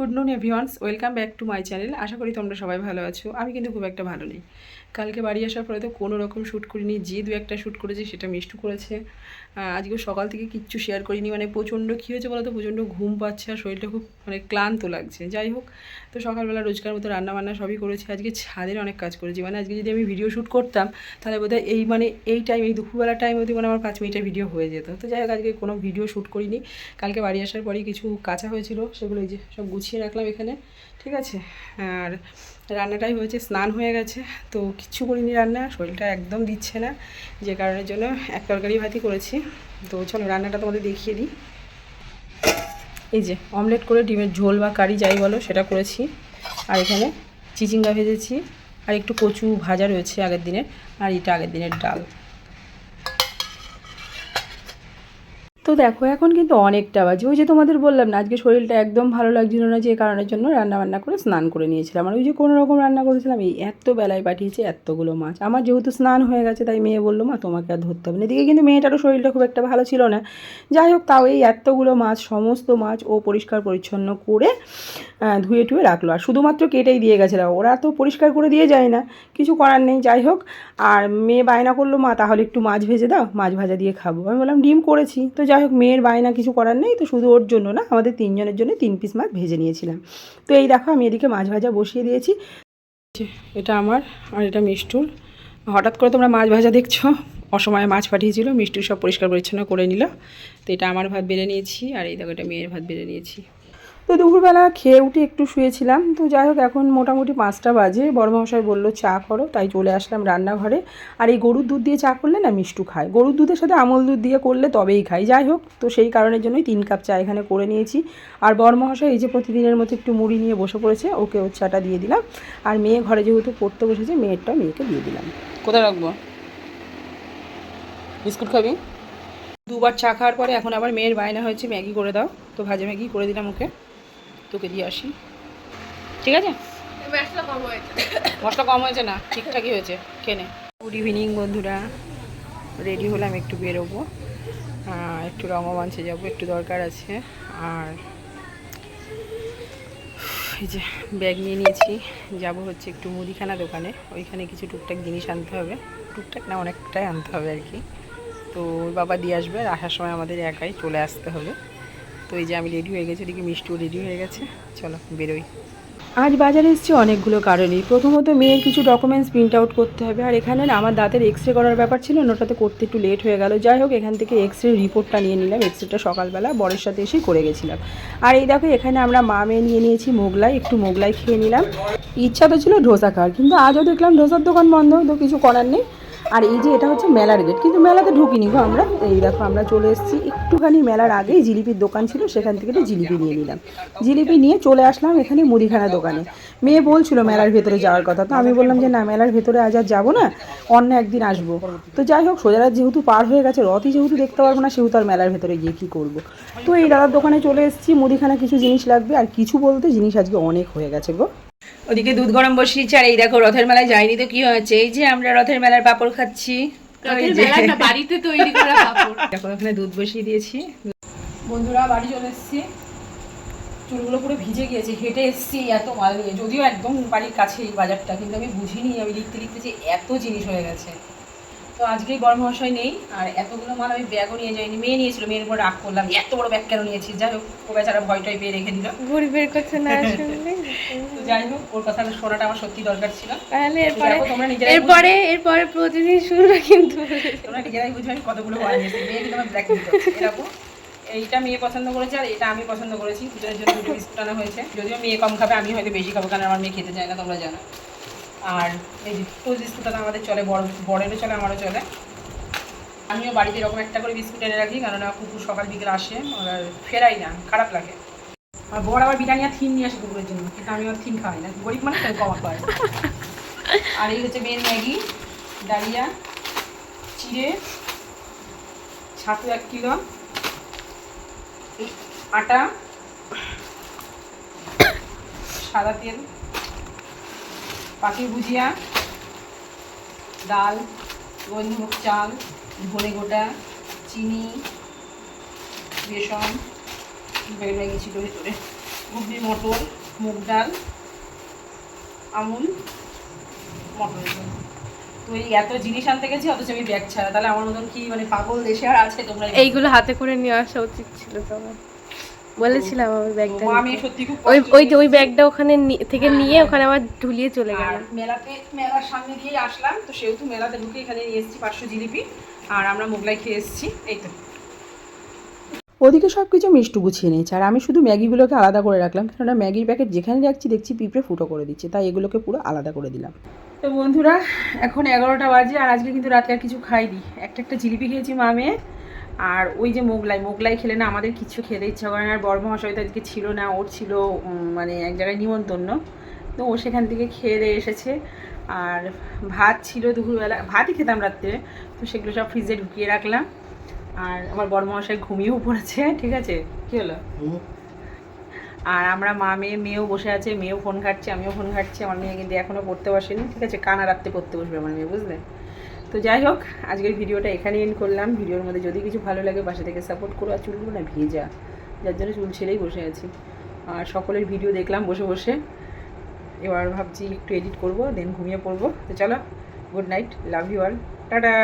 Good noon এভিওয়ান্স welcome back to my channel আশা করি তোমরা সবাই ভালো আছো। আমি কিন্তু খুব একটা ভালো নেই। কালকে বাড়ি আসার পরে তো কোনো রকম শ্যুট করিনি। যে দু একটা শ্যুট করেছি, সেটা মিষ্টু করেছে। আজকে সকাল থেকে কিচ্ছু শেয়ার করিনি। মানে প্রচণ্ড কী হয়েছে বলো তো? প্রচণ্ড ঘুম পাচ্ছে আর শরীরটা খুব মানে ক্লান্ত লাগছে। যাই হোক, তো সকালবেলা রোজকার মতো রান্না বান্না সবই করেছি। আজকে ছাদের অনেক কাজ করেছি। মানে আজকে যদি আমি ভিডিও শ্যুট করতাম, তাহলে বোধহয় এই মানে এই টাইম এই দুপুরবেলা টাইম অবধি মানে আমার পাঁচ মিনিটের ভিডিও হয়ে যেত। তো যাই হোক, আজকে কোনো ভিডিও শ্যুট করিনি। কালকে বাড়ি আসার পরেই কিছু কাঁচা হয়েছিল, সেগুলো এই যে সব গুছিয়ে রাখলাম এখানে। ঠিক আছে? আর রান্নাটাই হয়েছে, স্নান হয়ে গেছে। তো কিচ্ছু করিনি রান্না, শরীরটা একদম দিচ্ছে না, যে কারণের জন্য এক তরকারি ভাতই করেছি। তো চলো রান্নাটা তোমাদের দেখিয়ে দিই। এই যে, অমলেট করে ডিমের ঝোল বা কারি যাই বলো, সেটা করেছি। আর এখানে চিচিঙ্গা ভেজেছি। আর একটু কচু ভাজা রয়েছে আগের দিনের, আর এটা আগের দিনের ডাল। তো দেখো, এখন কিন্তু অনেকটা বাজে। ওই যে তোমাদের বললাম না, আজকে শরীরটা একদম ভালো লাগছিল না, যে কারণের জন্য রান্না বান্না করে স্নান করে নিয়েছিলাম। আর ওই যে কোনো রকম রান্না করেছিলাম, এই এত বেলায় পাঠিয়েছে এতগুলো মাছ। আমার যেহেতু স্নান হয়ে গেছে, তাই মেয়ে বলল, মা, তোমাকে আর ধরতে হবে না। এদিকে কিন্তু মেয়েটারও শরীরটা খুব একটা ভালো ছিল না। যাই হোক, তাও এই এতগুলো মাছ, সমস্ত মাছ ও পরিষ্কার পরিচ্ছন্ন করে ধুয়ে টুয়ে রাখল। আর শুধুমাত্র কেটেই দিয়ে গেছিল। ওরা তো পরিষ্কার করে দিয়ে যায় না, কিছু করার নেই। যাই হোক, আর মেয়ে বায়না করল, মা, তাহলে একটু মাছ ভেজে দাও, মাছ ভাজা দিয়ে খাব। আমি বললাম, ডিম করেছি। তো যাই হোক, মেয়ের বায়না কিছু করার নেই, তো শুধু ওর জন্য না, আমাদের তিনজনের জন্য তিন পিস মাছ ভেজে নিয়েছিলাম। তো এই দেখো, আমি এদিকে মাছ ভাজা বসিয়ে দিয়েছি। এটা আমার আর এটা মিষ্টুর। হঠাৎ করে তোমরা মাছ ভাজা দেখছ? অসময়ে মাছ পাঠিয়েছিল, মিষ্টি সব পরিষ্কার পরিচ্ছন্ন করে নিল। তো এটা আমার ভাত বেড়ে নিয়েছি, আর এই দেখো, এটা মেয়ের ভাত বেড়ে নিয়েছি। তো দুপুরবেলা খেয়ে উঠে একটু শুয়েছিলাম। তো যাই হোক এখন মোটামুটি পাঁচটা বাজে। বড়মহাশয় বলল চা করো। তাই চলে আসলাম রান্নাঘরে। আর এই গরুর দুধ দিয়ে চা করলে না মিষ্টু খায়। গরুর দুধের সাথে আমল দুধ দিয়ে করলে তবেই খাই যাই হোক তো সেই কারণের জন্যই তিন কাপ চা এখানে করে নিয়েছি। আর বড়মহাশয় এই যে প্রতিদিনের মতো একটু মুড়ি নিয়ে বসে পড়েছে ওকে ওর চাটা দিয়ে দিলাম। আর মেয়ে ঘরে যেহেতু পড়তে বসেছে মেয়েরটা মেয়েকে দিয়ে দিলাম। কোথায় রাখব? বিস্কুট খাবি? দুবার চা খাওয়ার পরে এখন আবার মেয়ের বায়না হয়েছে ম্যাগি করে দাও। তো ভাজা ম্যাগি করে দিলাম ওকে। তোকে দিয়ে আসি। ঠিক আছে? মশলা কম হয়েছে না? ঠিকঠাকই হয়েছে। কেনে গুড ইভিনিং বন্ধুরা। রেডি হলাম একটু বেরোবো। একটু রঙমাঞ্চে যাব, একটু দরকার আছে। আর এই যে ব্যাগ নিয়ে নিয়েছি। যাব হচ্ছে একটু মুদিখানা দোকানে। ওইখানে কিছু টুকটাক জিনিস আনতে হবে। টুকটাক না, অনেকটাই আনতে হবে আর কি। তো বাবা দিয়ে আসবে। আর আসার সময় আমাদের একাই চলে আসতে হবে। তো এই যে আমি রেডি হয়ে গেছি, এদিকে মিষ্টিও রেডি হয়ে গেছে। চলো, বেরোই। আজ বাজারে এসেছি অনেকগুলো কারণেই। প্রথমত মেয়ের কিছু ডকুমেন্টস প্রিন্ট আউট করতে হবে। আর এখানে না, আমার দাঁতের এক্স রে করার ব্যাপার ছিল ওটাতে করতে একটু লেট হয়ে গেল। যাই হোক, এখান থেকে এক্স রে রিপোর্টটা নিয়ে নিলাম। এক্স রেটা সকালবেলা বরের সাথে এসেই করে গেছিলাম। আর এই দেখো, এখানে আমরা মা মেয়ে নিয়ে নিয়েছি মোগলাই। একটু মোগলাই খেয়ে নিলাম। ইচ্ছা তো ছিল ডোসা খাওয়ার, কিন্তু আজও দেখলাম ডোসার দোকান বন্ধ, তো কিছু করার নেই। আর এই যে এটা হচ্ছে মেলার গেট, কিন্তু মেলাতে ঢুকিনি গো আমরা। এই দেখো আমরা চলে এসেছি। একটুখানি মেলার আগেই জিলিপির দোকান ছিল, সেখান থেকে একটা জিলিপি নিয়ে নিলাম। জিলিপি নিয়ে চলে আসলাম এখানে মুদিখানা দোকানে। মেয়ে বলছিল মেলার ভেতরে যাওয়ার কথা, তো আমি বললাম যে না, মেলার ভেতরে আজ আর যাব না, অন্য একদিন আসব। তো যাই হোক সোজারাত যেহেতু পার হয়ে গেছে, রথই যেহেতু দেখতে পারব না, সেহেতু আর মেলার ভেতরে গিয়ে কী করব? তো এই দাদার দোকানে চলে এসেছি, মুদিখানা কিছু জিনিস লাগবে, আর কিছু বলতে জিনিস আজকে অনেক হয়ে গেছে গো। ওদিকে দুধ গরম বসিয়েছি আর এই দেখো রথের মেলায় যাইনি তো কি হয়েছে? এই যে আমরা রথের মেলার পাপড় খাচ্ছি। বাড়িতে তৈরি করা পাপড়। দেখো এখানে দুধ বসিয়ে দিয়েছি। বন্ধুরা বাড়ি চলে এসেছি। চুলগুলো পুরো ভিজে গিয়েছে হেঁটে এসেছি এত মাল নিয়ে। যদিও একদম বাড়ির কাছেই বাজারটা কিন্তু আমি বুঝিনি আমি লিখতে লিখতে যে এত জিনিস হয়ে গেছে। তো আজকেই মহাশয় নেই আর এতগুলো মাল আমি ব্যাগও নিয়ে যাইনি মেয়ে নিয়েছিল মেয়ের উপর রাগ করলাম এত বড় ব্যাগ কেন নিয়েছি যাই হোক ও বেচারা ভয় টয় পেয়ে রেখে দিল। ঘুরি বের করছে না তো যাই হোক ওর কথা শোনাটা আমার সত্যি দরকার ছিল। তাহলে এরপরে তোমরা নিজেরাই এরপরে এরপরে প্রতিদিন শুনবে কিন্তু। তোমরা নিজেরাই বুঝবে আমি কতগুলো ওয়ান নিয়েছি। মেয়ে কিন্তু আমার ব্ল্যাক এরকম এইটা মেয়ে পছন্দ করেছে আর এটা আমি পছন্দ করেছি। দুজনের জন্য দুটো বিস্কুট আনা হয়েছে। যদিও মেয়ে কম খাবে আমি হয়তো বেশি খাব কারণ আমার মেয়ে খেতে চায় না তোমরা জানো। আর এই যে ফুল বিস্কুটটা তো আমাদের চলে, বড় বড়েরও চলে, আমারও চলে। আমিও বাড়িতে এরকম একটা করে বিস্কুট এনে রাখি কারণ কুকুর সকাল বিকেল আসে, আর ফেরাই না, খারাপ লাগে। আর বড় আবার বিরিয়ানি আর থিম নিয়ে আসে কুকুরের জন্য, কিন্তু আমি আর থিম খাই না, গরিব মানুষ তাই কমা খায়। আর এই হচ্ছে মেন ম্যাগি, ডালিয়া, চিড়ে, ছাতু এক কিলো আটা, সাদা তেল। পাখির ভুজিয়া, ডাল গোবিন্দভোগ চাল, ধনে গোটা, চিনি, বেসন বেড়ে ছিল ভেতরে। ঘুগনি মটর, মুগ ডাল, আমুল মটর তো এই এত জিনিস আনতে গেছি, অথচ আমি ব্যাগ ছাড়া। তাহলে আমার মতন কি মানে পাগল দেশে আর আছে তোমরা? এইগুলো হাতে করে নিয়ে আসা উচিত ছিল তোমার। বলেছিলাম ব্যাগটা আমি সত্যি খুব ওই ওই যে ওই ব্যাগটা ওখানে থেকে নিয়ে ওখানে আবার ঝুলিয়ে চলে গেলাম। মেলাতে মেলার সামনে দিয়ে আসলাম তো সেহেতু মেলাতে ঢুকে এখানে নিয়ে এসেছি পাঁচশো জিলিপি আর আমরা মোগলাই খেয়ে এসেছি এই তো। ওদিকে সব কিছু মিষ্টু গুছিয়ে নিয়েছে আর আমি শুধু ম্যাগিগুলোকে আলাদা করে রাখলাম কেননা ম্যাগির প্যাকেট যেখানে রাখছি দেখছি পিঁপড়ে ফুটো করে দিচ্ছে তাই এগুলোকে পুরো আলাদা করে দিলাম। তো বন্ধুরা এখন এগারোটা বাজে আর আজকে কিন্তু রাতে আর কিছু খাইনি। একটা একটা জিলিপি খেয়েছি মামে আর ওই যে মোগলাই মোগলাই খেলে না আমাদের কিছু খেতে ইচ্ছা করে না আর বর্মহাশয় তো আজকে ছিল না ওর ছিল মানে এক জায়গায় নিমন্ত্রণ। তো ও সেখান থেকে খেয়ে দিয়ে এসেছে। আর ভাত ছিল দুপুরবেলা ভাতই খেতাম রাত্রে তো সেগুলো সব ফ্রিজে ঢুকিয়ে রাখলাম। আর আমার বড় মশাই ঘুমিয়েও পড়েছে ঠিক আছে? কী হলো? আর আমরা মা মেয়ে মেয়েও বসে আছে মেয়েও ফোন ঘাটছে আমিও ফোন ঘাটছি আমার মেয়ে কিন্তু এখনও পড়তে বসেনি ঠিক আছে? কানা রাত্রে পড়তে বসবে আমার মেয়ে বুঝলে? তো যাই হোক, আজকের ভিডিওটা এখানে এন্ড করলাম। ভিডিওর মধ্যে যদি কিছু ভালো লাগে বাসা থেকে সাপোর্ট করো আর চুলগুলো না ভেজা। যার জন্য চুল ছেড়েই বসে আছি। আর সকলের ভিডিও দেখলাম বসে বসে। এবার ভাবছি একটু এডিট করব দেন ঘুমিয়ে পড়ব। তো চলো good night love you all tata!